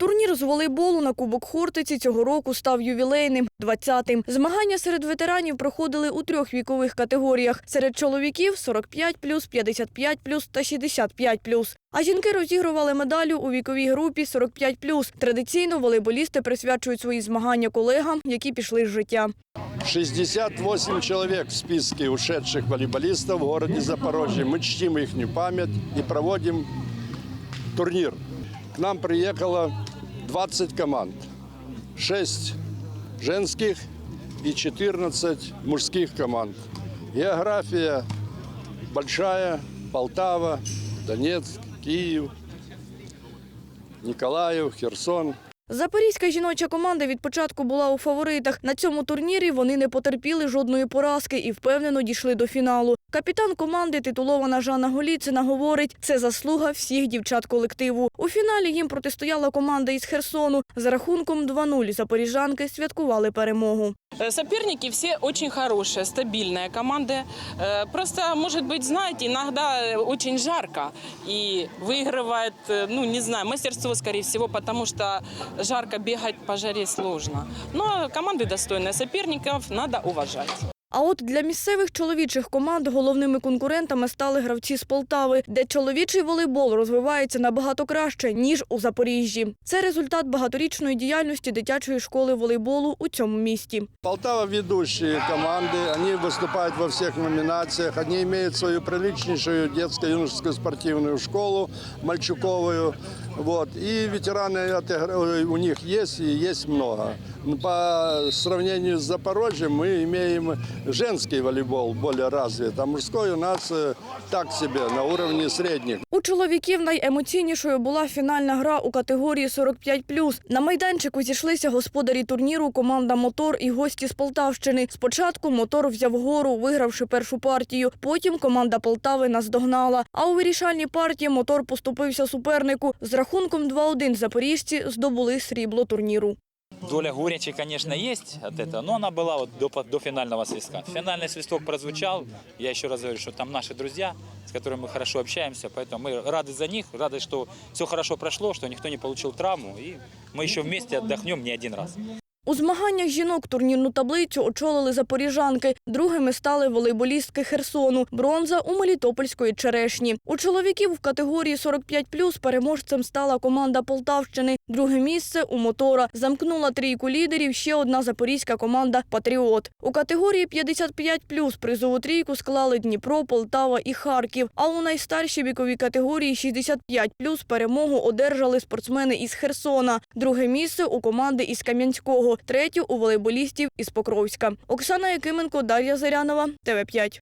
Турнір з волейболу на Кубок Хортиці цього року став ювілейним – 20-тим. Змагання серед ветеранів проходили у трьох вікових категоріях. Серед чоловіків – 45+, 55+, та 65+. А жінки розігрували медалю у віковій групі 45+. Традиційно волейболісти присвячують свої змагання колегам, які пішли з життя. 68 человек в списке ушедших волейболистов в городе Запорожье. Мы чтим их память и проводим турнир. К нам приехало 20 команд. 6 женских и 14 мужских команд. География большая. Полтава, Донецк, Киев, Николаев, Херсон. Запорізька жіноча команда від початку була у фаворитах. На цьому турнірі вони не потерпіли жодної поразки і впевнено дійшли до фіналу. Капітан команди, титулована Жанна Голіцина, говорить, це заслуга всіх дівчат колективу. У фіналі їм протистояла команда із Херсону. За рахунком 2-0 запоріжанки святкували перемогу. Э, Соперники все очень хорошие, стабильные команды. Э, Просто, может быть, знаете, иногда э, очень жарко и выигрывает, э, ну, не знаю, мастерство, скорее всего, потому что жарко бегать по жаре сложно. Но команды достойные соперников, надо уважать. А от для місцевих чоловічих команд головними конкурентами стали гравці з Полтави, де чоловічий волейбол розвивається набагато краще ніж у Запоріжжі. Це результат багаторічної діяльності дитячої школи волейболу у цьому місті. Полтава ведущие команды, они выступают во всех номинациях, они имеют свою приличнейшую детско-юношескую спортивную школу мальчуковую, вот, и ветераны отыгра- у них есть и есть много. Но По сравнению с Запорожьем мы имеем женский волейбол более развит, а мужской у нас э, так себе, на уровне средних. У чоловіків найемоційнішою була фінальна гра у категорії 45+. На майданчику зійшлися господарі турніру команда «Мотор» і гості з Полтавщини. Спочатку «Мотор» взяв гору, вигравши першу партію. Потім команда Полтави наздогнала. А у вирішальній партії «Мотор» поступився супернику. З рахунком 2-1 запоріжці здобули срібло турніру Доля горечи, конечно, есть от этого, но она была вот до, до финального свистка. Финальный свисток прозвучал. Я еще раз говорю, что там наши друзья, с которыми мы хорошо общаемся, поэтому мы рады за них, рады, что все хорошо прошло, что никто не получил травму, и мы еще вместе отдохнем не один раз. У змаганнях жінок турнірну таблицю очолили запоріжанки. Другими стали волейболістки Херсону. Бронза у Мелітопольської черешні. У чоловіків в категорії 45+, переможцем стала команда Полтавщини. Друге місце у мотора. Замкнула трійку лідерів ще одна запорізька команда Патріот. У категорії 55+, призову трійку склали Дніпро, Полтава і Харків. А у найстаршій віковій категорії 65+, перемогу одержали спортсмени із Херсона. Друге місце у команди із Кам'янського. Третє у волейболістів із Покровська. Оксана Якименко, Дар'я Зарянова, ТВ5.